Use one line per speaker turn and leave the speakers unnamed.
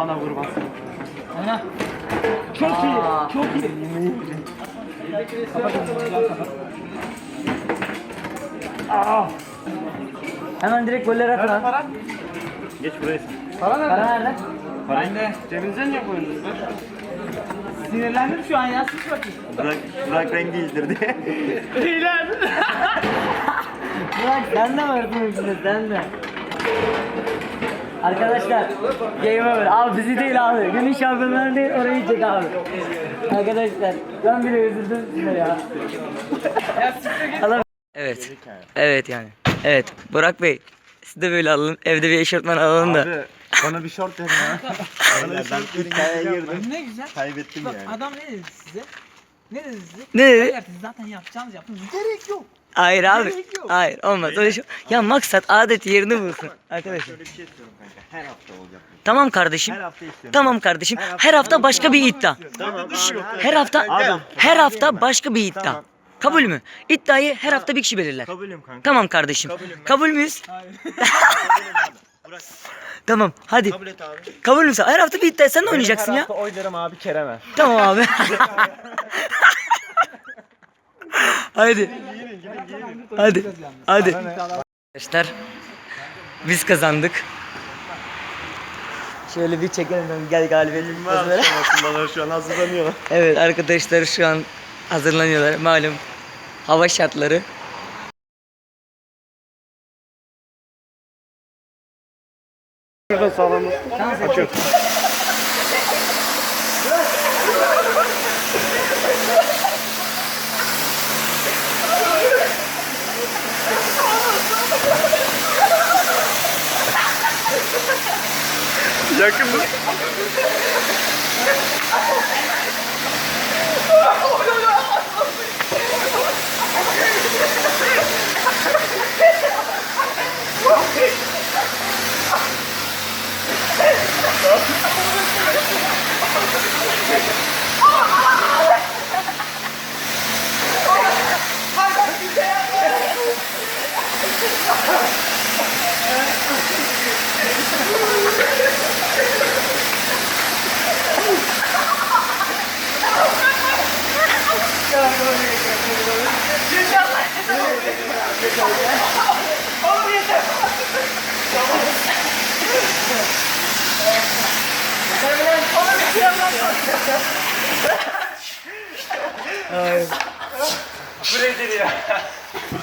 kulağına vurmasın.
Ana.
Çok iyi. Çok iyi. Aa.
Hemen direkt golleri at lan.
Para.
Geç buraya.
Para nerede?
Para nerede?
Bende. Cebinize niye koyuyorsunuz? Sinirlendim şu an ya. Sus bakayım.
Burak, Burak rengi ildirdi.
İyiler.
Burak sen de varsın içinde sen de. Arkadaşlar Game over. Abi bizi değil abi. Günün şampiyonları değil orayı çek abi. Arkadaşlar ben bile üzüldüm size ya. Allah Evet. Evet yani. Evet. Burak Bey. Siz de böyle alın. Evde bir eşofman alalım da.
Abi bana bir short verin ya. bana bir short verin. Ben girdim.
Ne güzel.
Kaybettim
Bak
yani.
adam ne dedi size? Ne dedi size?
Ne dedi?
Beyler siz zaten yapacağınız yaptınız. Gerek yok.
Hayır abi.
Gerek yok.
Hayır olmaz. Öyle şey. Ya maksat adet yerini bulsun. Arkadaşlar.
Şöyle bir şey istiyorum kanka. Her hafta olacak.
Tamam kardeşim.
Her hafta istiyorum.
Tamam kardeşim. Her hafta başka bir iddia.
Tamam.
Her hafta
Adam.
her hafta başka bir iddia.
Tamam.
Kabul mü? İddiayı her hafta bir kişi belirler.
Kabulüm kanka.
Tamam kardeşim. Kabul müyüz?
Kabulüm abi.
Tamam hadi.
kabul et abi.
Kabul müsün? Her hafta bir iddia sen de oynayacaksın ya.
oylarım abi Kerem'e.
Tamam abi. Hadi. Hadi. Hadi. Arkadaşlar biz kazandık. Şöyle bir çekelim gel galibiyet.
Böyle. Bana şu an hazırlanıyorlar.
Evet arkadaşlar şu an hazırlanıyorlar. Malum hava şartları.
Şurada sağlamız. Açıyor. Yakın mı?
Ah Vous l'avez les.